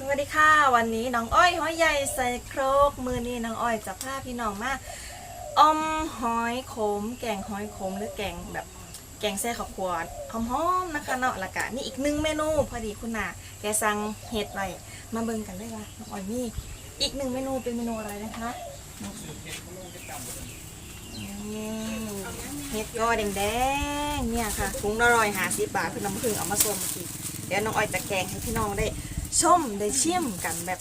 สวัสดีค่ะวันนี้น้องอ้อยหอยใหญ่ใส่โครกมือนี้น้องอ้อยจะพาพี่น้องมาอมหอยขม แกงหอยขมหรือแกงแบบแกงแซ่ข้าวควหอมๆนะคะเนาะละกะนี่อีกหนึ่งเมนูพอดีคุณนาแกสั่งเห็ดไว้มาเบิ่งกันเลยว่าน้องอ้อยมีอีกหนึ่งเมนูเป็นเมนูอะไรนะคะเห็ดกอแดงๆเนี่ยค่ะถุงละร้อยหาสิบบาทพี่น้องเพิ่งเอามาส่งทีเดี๋ยวน้องอ้อยจะแกงให้พี่น้องได้ ชมได้ชิมกันแบบ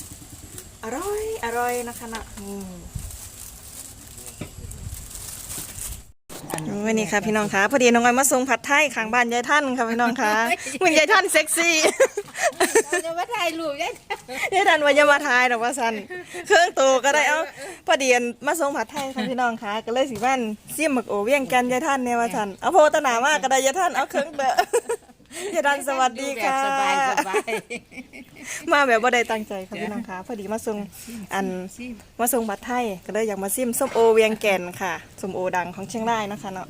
อร่อยอร่อยนะคะนะอืมวันนี้ค่ะพี่น้องคะพอดีน้องอ้อยมาส่งผัดไทยข้างบ้านยายท่านค่ะพี่น้องคะเหมือนยายท่านเซ็กซี่จะมาถ่ายรูปได้ยายท่านว่าจะมาทายหรอกว่าสันเครื่องโตก็ได้เอ้าพอดีมาส่งผัดไทยค่ะพี่น้องคะก็เลยสิบ้านซิมหมักโอเวียงกันยายท่านเนี่ยว่าสันเอาโพตนามากก็ได้ยายท่านเอาเครื่องเด้อยายท่านสวัสดีค่ะสบายสบาย มาแบบว่าได้ตั้งใจค่ะพี่น้องคะพอดีมาส่งอันมาส่งบัตรไทยก็เลยอยากมาซิมส้มโอเวียงแก่นค่ะส้มโอดังของเชียงรายนะคะเนาะ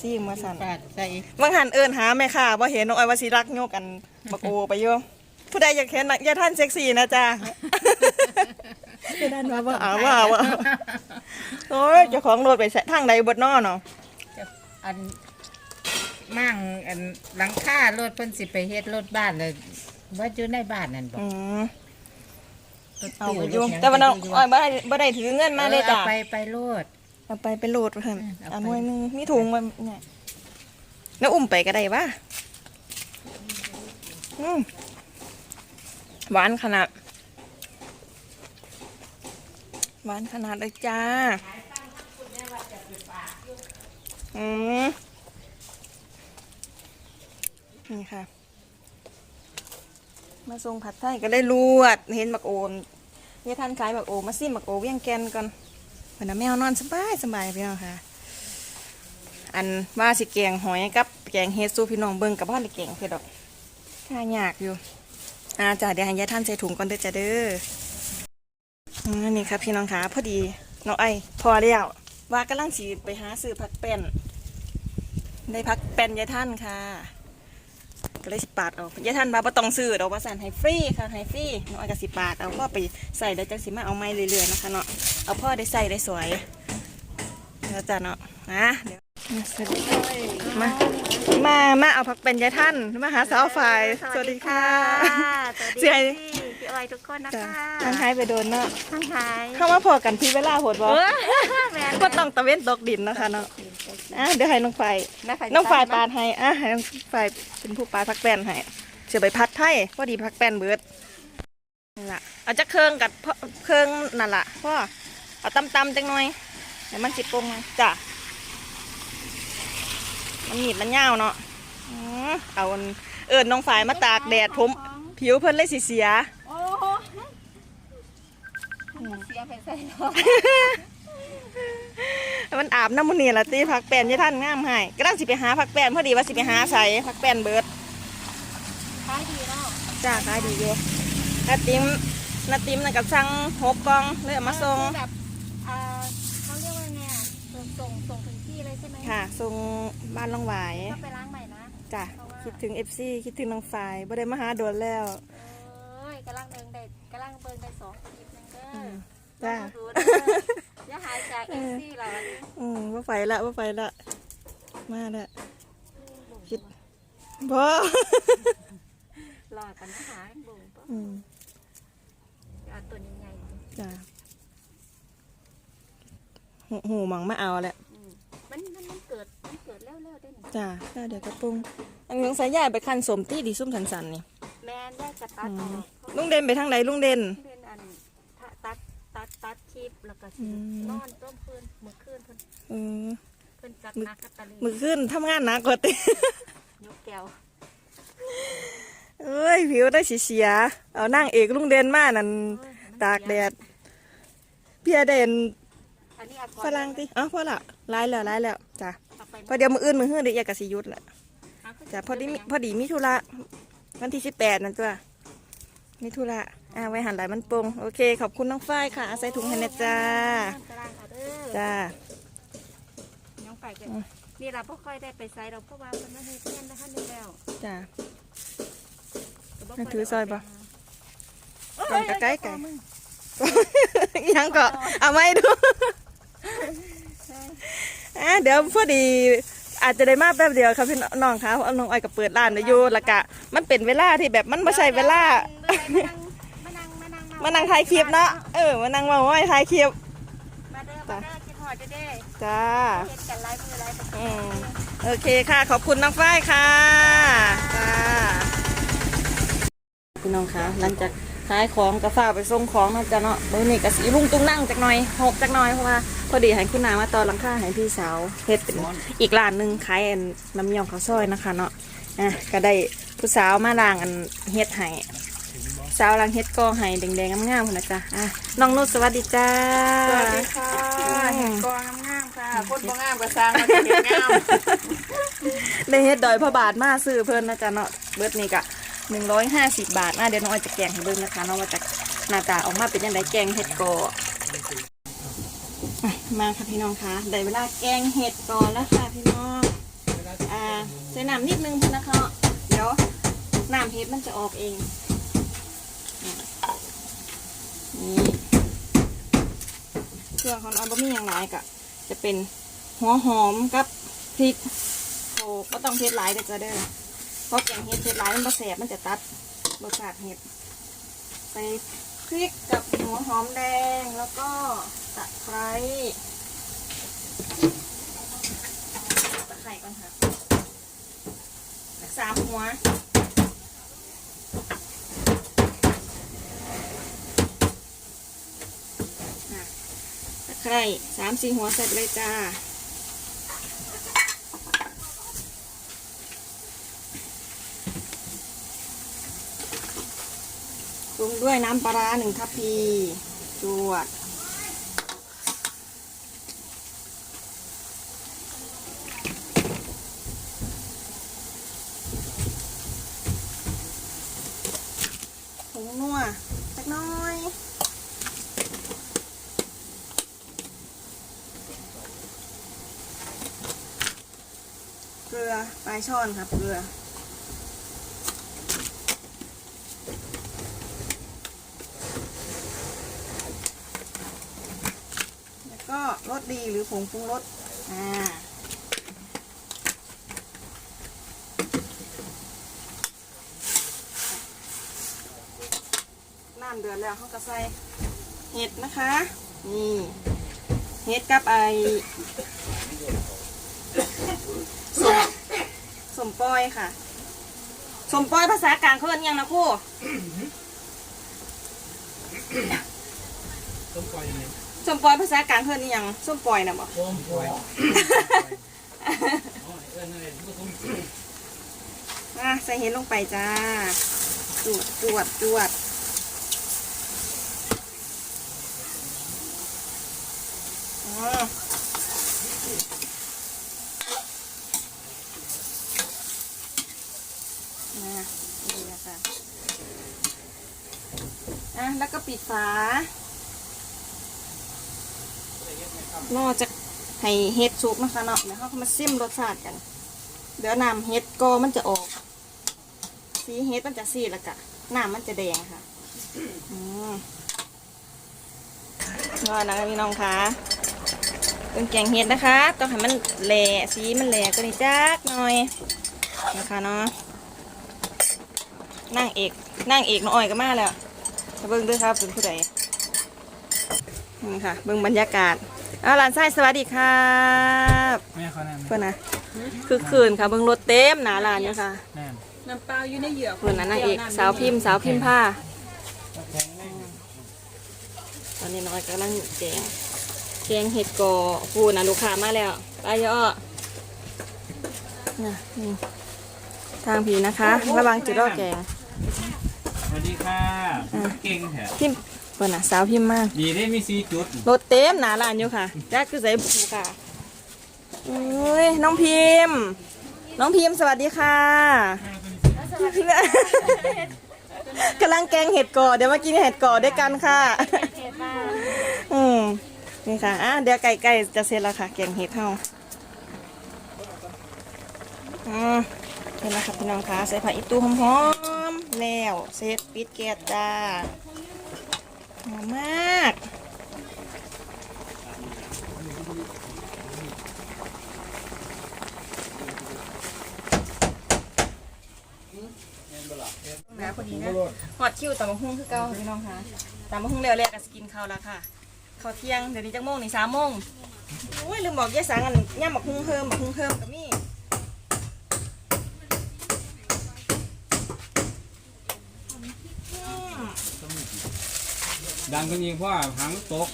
ซิมมาสั่นปาดใส่บางหันเอิญหาแม่ค่ะว่าเห็นน้องอ้อยว่าสิรักโยกกันบักโอไปโยผู้ใดอยากเห็นนักยาท่านเซ็กซี่นะจ๊ะยาท่านว่าว่าเอาว่าว่าโอ้ยเจ้าของรถไปใส่ทางใดบดนอเนาะอันมั่งอันหลังคารถเพิ่นสิไปเฮ็ดรถบ้านเลย ว่าอยู่ในบ้านนั่นบ่อืมรถเอาตู้ไปรถอยู่หยังแต่ว่าน้องยู่อ้อยบ่ได้บ่ได้ถือเงินมาเลยจ้ะออไปไปโลด เอาไปไปโหลดเพิ่นเอาไปอันหน่วยหนึงมีถุงมันเนี่ยแล้วอุ้มไปก็ได้ปะอืมหวานขนาดหวานขนาดเลยจ้าอืมนี่ค่ะ มาส่งผัดไทยก็ได้ลวด เห็นบักโอมเนี่ยท่านขายบักโอมาซิมบักโอเวียงแกนก่อนเพิ่นน่ะแมวนอนสบายสบายพี่น้องค่ะ อันว่าสิแกงหอยกับแกงเฮดสู้พี่น้องเบิ่งกับพ่อได้แกงคือดอกค่ายากอยู่อาจ้าเดี๋ยวให้ยายท่านใส่ถุงก่อนเด้อจ้าเด้ออืมนี่ครับพี่น้องค่ะพอดีน้องไอพอแล้วว่ากำลังสิไปหาซื้อผักแป้นได้ผักแป้นยายท่านค่ะ ก็เลยสิปาดเอายายท่านว่าบ่ต้องซื้อดอกว่าสั่นให้ฟรีค่ะให้ฟรีน้องไอก็สิปาดเอาก็ไปใส่แล้วจังสิมาเอาไม้เรื่อยๆนะคะเนาะเอาพ่อได้ใส่ได้สวยเดี๋ยวจ้ะเนาะนะเดี๋ยวมาสวัสดีมามามาเอาผักเป็นยายท่านมาหาสาวฝ่ายสวัสดีค่ะสวัสเสีดียพี่พี่ออยทุกคนนะจ้ะคะทางหายไปโดนเนาะทั้งหายเข้ามาพอกันที่เวลาโหดบอแมนก็ต้องตะเวนตกดินนะคะเนาะ อะเดี๋ยวให้น้องฝ่ายแม่ไฟน้องฝ่ายปาดให้อะให้น้องฝ่ายเป็นผู้ปาดผักแป้นให้เสือไปพัดไทยพอดีผักแป้นเบิดนี่ล่ะเอาจะเครื่องกับพ่อเครื่องนั่นล่ะพ่อเอาตำๆจังหน่อยให้มันจิบปรุงหน่อยจ้ะมันหนีบมันยาวเนาะอือเอาอันเอิญน้องฝ่ายมาตากแดดผม ผิวเพิ่นเลยสิเสียโอ้โหเสียไปใส่เนาะ มันอาบน้ำมันนี่ละตีผักแป้นยี่ท่านงามให้ก็ต้องสิไปหาผักแป้นพอดีว่าสิไปหาใส่ผักแป้นเบิดขายดีเนาะจ้าขายดีอยู่นาติมนาติมน่ะกับสั่งหกกล่องเลยเอามาส่งคือแบบอ่าเขาเรียกว่าไงอะส่งส่งส่งถึงที่เลยใช่ไหมค่ะส่งบ้านลองหวายก็ไปล้างใหม่นะจ้ะคิดถึงเอฟซีคิดถึงน้องฝ่ายบ่ได้มาหาโดนแล้วเอ้ยกำลังเดินได้กำลังเบิร์ได้สองคลิปนึงเด้อจ้า จากเอฟซีเราอันนี้อืมว่าไปละว่าไปละ มาละคิดบ่รอกันนะหาบุ๋มปุ๊บอืมเอาตัวใหญ่ๆจ้ะหูหูหมังมาเอาแหละอืมมันมันมันเกิดมันเกิดแล้วแล้วได้หนึ่งจ้าแล้วเดี๋ยวก็ปรุงอันนี้สายใหญ่ไปคันสมตี้ดีซุ่มสันสันๆนี่แมนได้กระตัดออกลุงเด่นไปทางไหนลุงเด่น เป็นอันถ้าตัดตั ดตัดคลิปแล้วก็อืสิมนอนต้มคืนมื้อคืนเพิ่นเออเพิ่นจัดนักกัตตาลีมือขึ้นทำงานหนักกว่าติ ยกแก้วเอ้ยผิวได้สีเสียๆเอานั่งเอกลุงเด่นมานั่นตากแดดเพียเด่นอันนี้อากรฝรั่งติอ๋อพอละไล่แล้วไล่แล้วจ้ะเอาไปพอเดี๋ยวมืออื่นมือหื้อเดี๋ยวอยากกสิหยุดแหละเอาขึ้นจ้ะพอดีมีพอดีมีธุระวันที่สิบแปดนั่นตัวมีธุระ อ่าไว้หันหลายมันปรุงโอเค ขอบคุณน้องฝ้ายค่ะ ใส่ถุงให้นะจ้ากำลังเอาเด้อจ้าน้องไปกันนี่เราบ่ค่อยได้ไปไสเราเพราะว่าเพิ่นมาเฮ็ดเพี้ยนนะคะนี่แล้วจ้าก็บ่นั่นถือซอยบ่เกล้องก็ใกล้ไก่ยังก็เอาไม่ดูอะเดี๋ยวพอดีอาจจะได้มาแป๊บเดียวครับพี่น้องคะเพราะน้องอ้อยก็เปิดร้านไว้อยู่แล้วก็มันเป็นเวลาที่แบบมันไม่ใช่เวลามานั่ง มานั่งมานั่งถ่ายคลิปเนาะเออมานั่งเมาไว้ถ่ายคลิปมาเด้อมาเด้อคิดหอดเด้อจ้าเฮ็ดกันไลฟ์มือไลฟ์อืมโอเคค่ะ ขอบคุณน้องฝ้ายค่ะจ้าพี่น้องคะหลังจากขายของกระฝ้ากไปส่งของเนาะจ้ะเนาะมื้อนี้ก็สีรุ่งตุ้งนั่งจากหน่อยหกจากหน่อยเพราะว่าพอดีให้คุณนามาตอนหลังค่าให้พี่สาวเฮ็ดเป็นอีกร้านหนึงขายอันน้ำยองข้าวซอยนะคะเนาะอะก็ได้ผู้สาวมาล้างอันเฮ็ดให้ สาวล้างเฮ็ดกอให้แดงๆงามๆพุ่นนะจ๊ะอะน้องนุชสวัสดีจ้า สวัสดีค่ะเห็ดกองงามๆค่ะคนบ่งามก็สร้างมาเห็ดงามได้เฮ็ดดอยพระบาทมาซื้อเพิ่นนะจ๊ะเนาะเบิดนี่ก็หนึ่งร้อยห้าสิบบาทอะเดี๋ยวน้องอ้อยจะแกงให้เบิ่งนะคะเนาะว่าจะหน้าตาออกมาเป็นยังไงแกงเห็ดกออะมาค่ะพี่น้องคะได้เวลาแกงเห็ดกอแล้วค่ะพี่น้องอ่าใส่น้ำนิดนึงพอนะคะเนาะเดี๋ยวน้ำเห็ดมันจะออกเองอะ นี่เครื่องของน้อยบะมี่อย่างไรกะจะเป็นหัวหอมกับพริกโอ้ก็ต้องเผ็ดหลายเด้อจ้ะเด้อเพราะแกงเห็ดเผ็ดหลายมันบ่แสบมันจะตัดรสชาติเห็ดใส่พริกกับหัวหอมแดงแล้วก็ตะไคร้ตะไคร้ก่อนค่ะสามหัวอะตะ ไคร้สามสี่หัวเสร็จเลยจ้า ปรุงด้วยน้ำปลาร้าหนึ่งทัพพีจวด ผงนัวสักน้อย ลือปลายช้อนครับเกลือ แล้วก็รสดีหรือผงปรุงรสอ่าน้ำเดือดแล้วเขาก็ใส่เห็ดนะคะ นี่ เห็ดกับไอ มปอยค่ะ สมปอยภาษากลางเขาเรียกยังนะครูต้มปล่อยยังไงสมปอยภาษากลางเพื่อนนี่ยังส้มปอยนะบอกต้มปล่อยอ๋อเอิ้นอะไรก็ต้มอะใส่เห็ดลงไปจ้าจวดจวดจวดอ๋ออะนี่แหละค่ะอะแล้วก็ปิดฝา นอกจากให้เห็ดสุกนะคะเนาะเดี๋ยวเขาก็มาซิมรสชาติกัน เดี๋ยวน้ำเห็ดก็มันจะออก สีเห็ดมันจะสีล้วกะน้ำมันจะแดงค่ะอืมว่านะพี่น้องคะเป็นแกงเห็ดนะคะ ต้องให้มันแหล่สีมันแหล่ก็นี่จักหน่อยนะคะเนาะนั่งเอกนั่งเอกน้องอ้อยก็มาแล้ว เบิ้งด้วยครับเป็นผู้ใดนี่ค่ะ เบิ้งบรรยากาศอ้าวหลานไส้สวัสดีครับแม่เขาแน่นเพื่อนนะคือคืนค่ะเบิ้งรถเต็มหนาลานอยู่ค่ะแน่นน้ำเปล่าอยู่ในเหยือกเพื่อนนะนางเอกสาวพิมพ์สาวพิมพ์ผ้าแข็งแน่นตอนนี้น้อยกำลังแกงแกงเห็ดกอพูนะลูกค้ามาแล้วป้ายอ้อน่ะนี่ทางผีนะคะ ระวังจุดรอแกงสวัส ดีค่ะอ่าเก่งแท้พิมพ์เพื่อนนะสาวพิมพ์มากดีได้มีสีจุดรถเต็มหนาลานอยู่ค่ะจ้าคือใส่บุกค่ะโอ้ยน้องพิมพ์ น้องพิมพ์สวัสดีค่ะกำลังแกงเห็ดก่อเดี๋ยวมากินเห็ดก่อด้วยกันค่ะเห็ดมาอืมนี่ค่ะอะเดี๋ยวไก่ไก่จะเสร็จแล้วค่ะ แกงเห็ดเท่าอืมเห็นแล้วค่ะพี่น้องคะใส่ผักอีตูหอมๆ แล้วเสร็จปิดแก๊สจ้าหอมมากนะพอดีนะหอดคิวตำมะฮุ่งคือเก่าพี่น้องค่ะตำมะฮุ่งแล้วแรกก็สกินข้าวแล้วค่ะข้าวเที่ยงเดี๋ยวนี้จังโมงนี่สามโมงโอ้ยลืมบอกยายสังอันย่ำบักฮุ่งเฮิมบักฮุ่งเฮิมกับมี่ ดังกันยิงเพราะว่าหางตก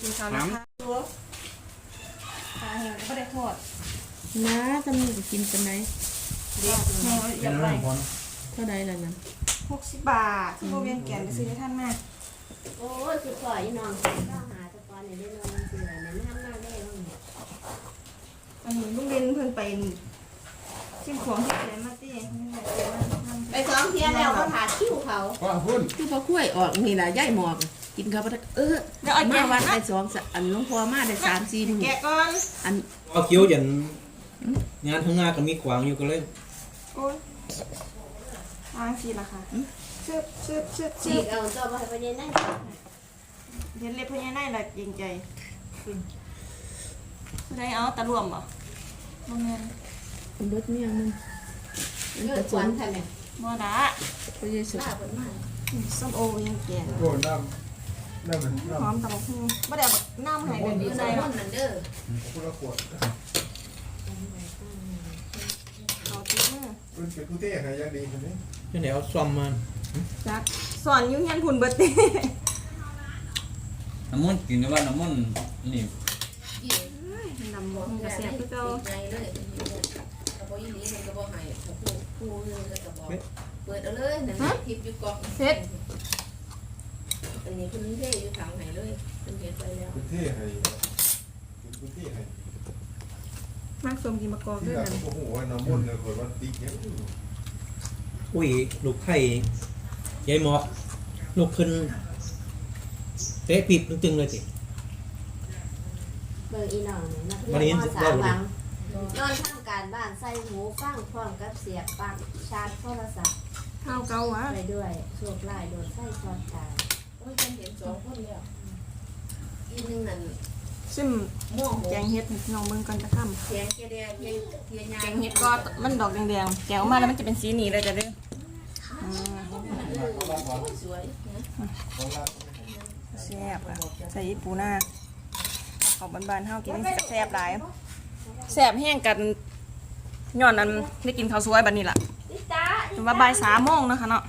กินข้าวแล้วค่ะปลาเหี่ยวก็ได้ทอดน้าจะมีก็กินเป็นไหนเด็กแม่อยากไปเท่าใดล่ะนะหกสิบบาทที่โบเวียนแก่นไปซื้อให้ท่านมาโอ้ยคือปล่อยให้น้องข้าวหาตะกอนเนี่ยได้นอนเสือเนี่ยไม่ทำหน้าได้บ้างเนี่ยอันนี้ลุงเด่นเพิ่นไปชิมของที่ไหนมาตี้ไม่ไหนเดี๋ยวมาทำ ไปซ้อมเทียนแล้วเขาถาคิ้วเขาคือพอคุ้ยออกนี่ล่ะย่ายหมอกกินข้าวปลาเออเดี๋ยวเอามาแกะวัวัดนได้นะสองสะอันหลวงพ่อมาได้สามสี่มื้อแกะก่อนอันเอาคิ้วยันงานข้างหน้าก็มีขวางอยู่ก็เลยโอ้ยวางสีละค่ะชึบชึบชึบชึฉีบกเอาตัวไปไปเนี่ยนั่นเห็นเล็บพญานาคละเกรงใจได้เอาตะรวมบ่บ่แม่นอันเบิดเมียงนึงอันเกิกระดสขวันญท่านเนี่ย บ่ดาพระเยซูป้าคนมาส้มโอยังแก่โดนน้ำน้ำมันน้หอมตะบักหุ่งบ่ได้เอาบักน้ำให้แบบอนี้ยู่ในใส่หรห้ออกงนั่นเด้อำคนละขวดเอาติดมือมันเป็นผู้เต้หายาดีคนนี้นี่ไหนเอาซ่อมมาจักสอนอยู่เฮียนพุ่นเบิดติน้ำมันกินว่าน้ำมันนี่นำบ่กระเสียบคือเก่าไงเลยกระบอกยี่นี้มันกระบอกหายผู้ผู้เรื่อง กระบอกเปิดเอาเลยนั่นทิพย์อยู่กองเสร็จ อันนี้คุณเท่อยู่ทางไหนเลยคุณเห็นไปแล้วเป็นเต้ให้เป็นผู้เต้ให้มากสมกินมะกอกที่ด้วยหลักังนโอ้โหน้ำมันเลยคนว่าติ๊กเนี่ยอุ้ยลูกไข่ยายหมอกลูกขึ้นเตะปิดตึงๆเลยสิเบอร์อีน้องเนี่ยนักวันเรีนี้ยนมสามหลังได้นอนทำ การบ้านใส่หูฟังพร้อมกับเสียบปลั๊กชาร์จโทรศัพท์เท่าเก่าวะไปด้วยโชคลายโดนไส้ช็อตตายโอ้ยฉันเห็นสองคนแล้วอีหนึงนั่นซิมม่วงแกงเฮ็ดให้น้องเบิ่งก่อนจะค่ำเสียงเกเดียเทียเทียยาแกงเฮ็ดก็มันดอกแดงๆแกงออกมาแล้วมันจะเป็นสีนี้เลยจ้ะเด้ออืมสวยนะแซ่บอะใส่อีปูนาของบ้านๆเฮากินมันสิแซ่บหลายแซ่บแห้งกัน ย้อนนั้นได้กินข้าวสวยบัดนี้ล่ะนิตาจนว่าบ่ายสามโมงเนาะค่ะเนาะ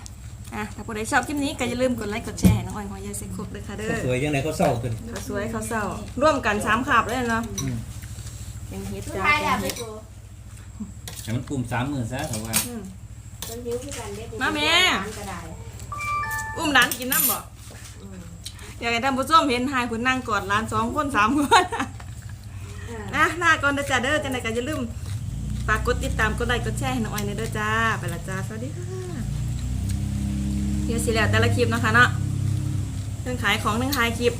อะถ้าผู้ใดชอบคลิปนี้ก็อย่าลืมกดไลค์กดแชร์ให้น้องอ้อยของยายเซ็กคุกด้วยค่ะเด้อสวยยังไงเขาเศร้าขึ้นข้าวสวยข้าวเศร้าร่วมกันสามขาบเลยเนาะอืมแกงเฮ็ดสุดจ้าท้ายแกแล้วงไปเฮ็ดกูให้มันกลุ่มสามหมื่นซะแต่ว่าอืมคนหิวคือกันเด็กมาแม่กระไดอุ้มร้านกินน้ำบ่อยากให้ท่านผู้ชมเห็นหายคุณนั่งกอดร้านสองคนสามคนนะลาก่อนเด้อจ้าเด้อจังไดก็อย่าลืม ฝากกดติดตามกดไลค์กดแชร์ให้น้องอ้อยในอยเด้อจ้า ไปละจ้า สวัสดีค่ะเดี๋ยวสิแล้วแต่ละคลิปเนาะคะเนาะเรื่องขายของเรื่องขายคลิป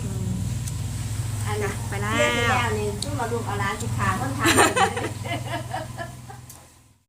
อันไปแล้ว เที่ยวที่แล้วนี่ซึ่งมาลูกเอาร้านสิขาคนทาง